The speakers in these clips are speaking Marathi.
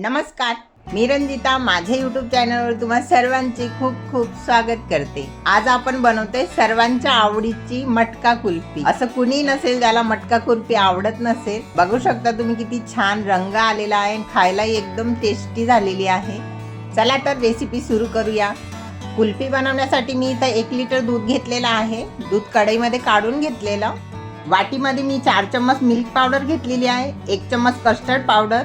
नमस्कार. मी रंजिता माझ्या युट्यूब चॅनलवर तुम्हा सर्वांचे खूप खूप स्वागत करते. आज आपण बनवतोय सर्वांच्या आवडीची मटका कुल्फी. असं कुणी नसेल ज्याला मटका कुल्फी आवडत नसेल बघू शकता तुम्ही किती छान रंग आलेला आहे आणि खायलाही एकदम टेस्टी झालेली आहे. चला तर रेसिपी सुरू करूया. कुल्फी बनवण्यासाठी मी इथं एक लिटर दूध घेतलेलं आहे. दूध कढईमध्ये काढून घेतलेलं. वाटीमध्ये मी चार चम्मच मिल्क पावडर घेतलेली आहे. एक चम्मच कस्टर्ड पावडर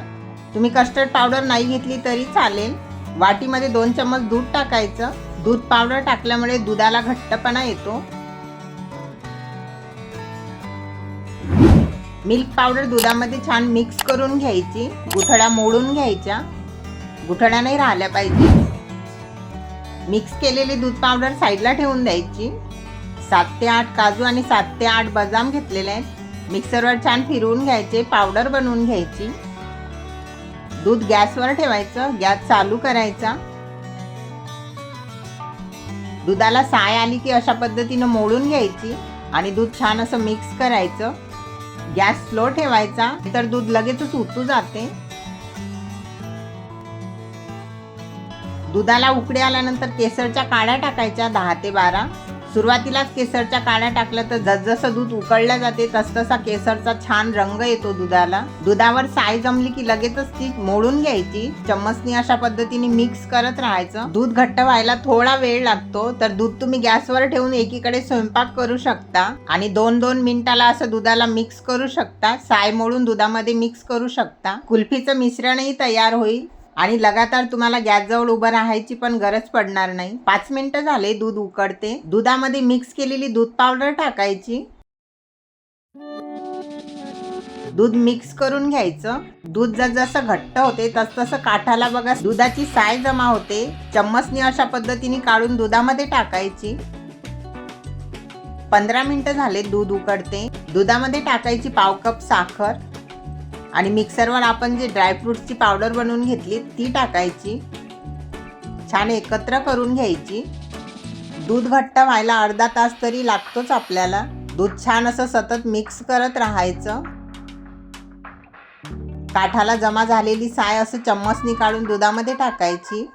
तुम्ही कस्टर्ड पावडर नाही घेतली तरी चालेल. वाटीमध्ये दोन चम्मच दूध टाकायचं. दूध पावडर टाकल्यामुळे दुधाला घट्टपणा येतो. मिल्क पावडर दुधामध्ये छान मिक्स करून घ्यायची. गुठळ्या मोडून घ्यायच्या. गुठळ्या नाही राहिल्या पाहिजे. मिक्स केलेली दूध पावडर साईडला ठेवून द्यायची. सात ते आठ काजू आणि सात ते आठ बदाम घेतलेले आहेत. मिक्सरवर छान फिरवून घ्यायचे. पावडर बनवून घ्यायची. दूध गॅसवर ठेवायचं गॅस चालू करायचा. दुधाला साय आली की अशा पद्धतीनं मोडून घ्यायची आणि दूध छान असं मिक्स करायचं. गॅस स्लो ठेवायचा तर दूध लगेचच उतू जाते. दुधाला उकडी आल्यानंतर केसरच्या काड्या टाकायच्या दहा ते बारा. सुरुवातीलाच केसरच्या काड्या टाकल्या तर जसजसं दूध उकळल्या जाते तसतसा केसरचा छान रंग येतो दुधाला. दुधावर साय जमली की लगेचच ती मोडून घ्यायची. चम्मचनी अशा पद्धतीने मिक्स करत राहायचं. दूध घट्ट व्हायला थोडा वेळ लागतो तर दूध तुम्ही गॅसवर ठेवून एकीकडे स्वयंपाक करू शकता. आणि दोन दोन मिनिटाला असं दुधाला मिक्स करू शकता. साय मोडून दुधामध्ये मिक्स करू शकता. कुल्फीचं मिश्रणही तयार होईल. आणि लगातार तुम्हाला गॅसजवळ उभं राहायची पण गरज पडणार नाही. पाच मिनिटं झाले दूध उकडते. दुधामध्ये मिक्स केलेली दूध पावडर टाकायची. दूध मिक्स करून घ्यायचं. दूध जसं घट्ट होते तस तसं काठाला बघा दुधाची साय जमा होते. चम्मचनी अशा पद्धतीने काढून दुधामध्ये टाकायची. पंधरा मिनिटं झाले दूध उकडते. दुधामध्ये टाकायची पाव कप साखर. आणि मिक्सरवर आपण जे ड्रायफ्रुट्सची पावडर बनवून घेतली ती टाकायची. छान एकत्र करून घ्यायची. दूध घट्ट व्हायला अर्धा तास तरी लागतोच आपल्याला. दूध छान असं सतत मिक्स करत राहायचं. काठाला जमा झालेली साय असं चम्मचनी काढून दुधामध्ये टाकायची.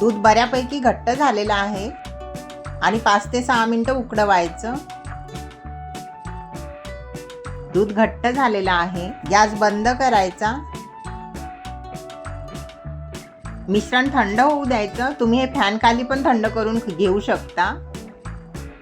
दूध बऱ्यापैकी घट्ट झालेलं आहे. आणि पाच ते सहा मिनटं उकडवायचं. दूध घट्ट झालेलं आहे. गॅस बंद करायचा. मिश्रण थंड होऊ द्यायचं. तुम्ही हे फॅन खाली पण थंड करून घेऊ शकता.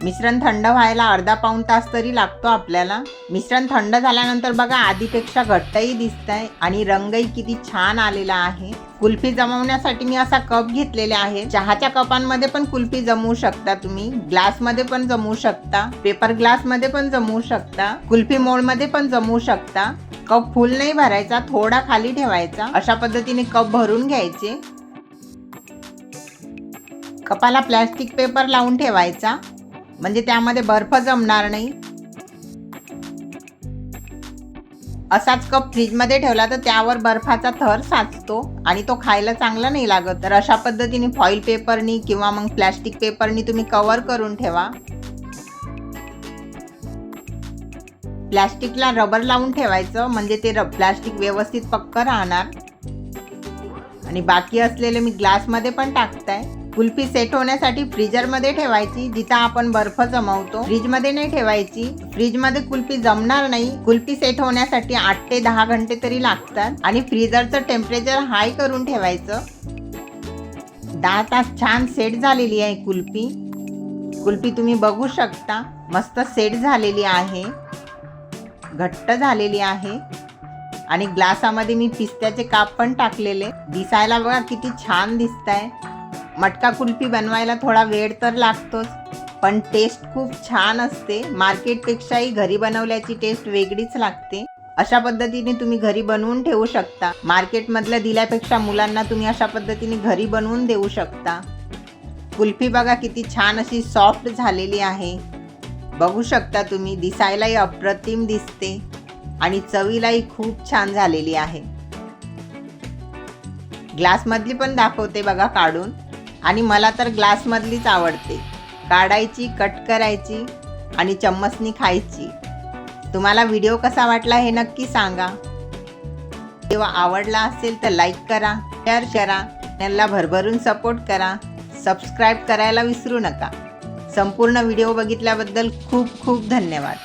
मिश्रण थंड व्हायला अर्धा पाऊण तास तरी लागतो आपल्याला. मिश्रण थंड झाल्यानंतर बघा आधीपेक्षा घट्टही दिसत आहे आणि रंगही किती छान आलेला आहे. कुल्फी जमवण्यासाठी मी असा कप घेतलेला आहे. चहाच्या कपांमध्ये पण कुल्फी जमवू शकता तुम्ही. ग्लासमध्ये पण जमवू शकता. पेपर ग्लासमध्ये पण जमवू शकता. कुल्फी मोडमध्ये पण जमवू शकता. कप फुल नाही भरायचा थोडा खाली ठेवायचा. अशा पद्धतीने कप भरून घ्यायचे. कपाला प्लॅस्टिक पेपर लावून ठेवायचा. म्हणजे त्यामध्ये बर्फ जमणार नाही. असाच कप फ्रीजमध्ये ठेवला तर त्यावर बर्फाचा थर साचतो आणि तो खायला चांगला नाही लागत. तर अशा पद्धतीने फॉईल पेपरनी किंवा मग प्लॅस्टिक पेपरनी तुम्ही कवर करून ठेवा. प्लॅस्टिकला रबर लावून ठेवायचं म्हणजे ते प्लॅस्टिक व्यवस्थित पक्क राहणार. आणि बाकी असलेले मी ग्लासमध्ये पण टाकताय. कुल्फी सेट होण्यासाठी फ्रीजरमध्ये ठेवायची जिथं आपण बर्फ जमवतो. फ्रीजमध्ये नाही ठेवायची. फ्रीजमध्ये कुल्फी जमणार नाही. कुल्फी सेट होण्यासाठी आठ ते दहा घंटे तरी लागतात. आणि फ्रीजरचं टेम्परेचर हाय करून ठेवायचं. दहा तास छान सेट झालेली आहे कुल्फी. कुल्फी तुम्ही बघू शकता. मस्त सेट झालेली आहे. घट्ट झालेली आहे. आणि ग्लासामध्ये मी पिस्त्याचे काप पण टाकलेले. दिसायला बघा किती छान दिसत आहे मटका कुल्फी बनवायला थोडा वेळ तर लागतोच. पण टेस्ट खूप छान असते. मार्केटपेक्षाही घरी बनवल्याची टेस्ट वेगळीच लागते. अशा पद्धतीने तुम्ही घरी बनवून ठेवू शकता. मार्केटमधल्या दिल्यापेक्षा मुलांना तुम्ही अशा पद्धतीने घरी बनवून देऊ शकता. कुल्फी बघा किती छान अशी सॉफ्ट झालेली आहे. बघू शकता तुम्ही दिसायलाही अप्रतिम दिसते. आणि चवीलाही खूप छान झालेली आहे. ग्लासमधली पण दाखवते बघा काढून. आणि मला तर ग्लासमधलीच आवडते. काढायची कट करायची आणि चम्मचनी खायची. तुम्हाला व्हिडिओ कसा वाटला हे नक्की सांगा. जेव्हा आवडला असेल तर लाईक करा शेअर करा त्यांना भरभरून सपोर्ट करा सबस्क्राईब करायला विसरू नका. संपूर्ण व्हिडिओ बघितल्याबद्दल खूप खूप धन्यवाद.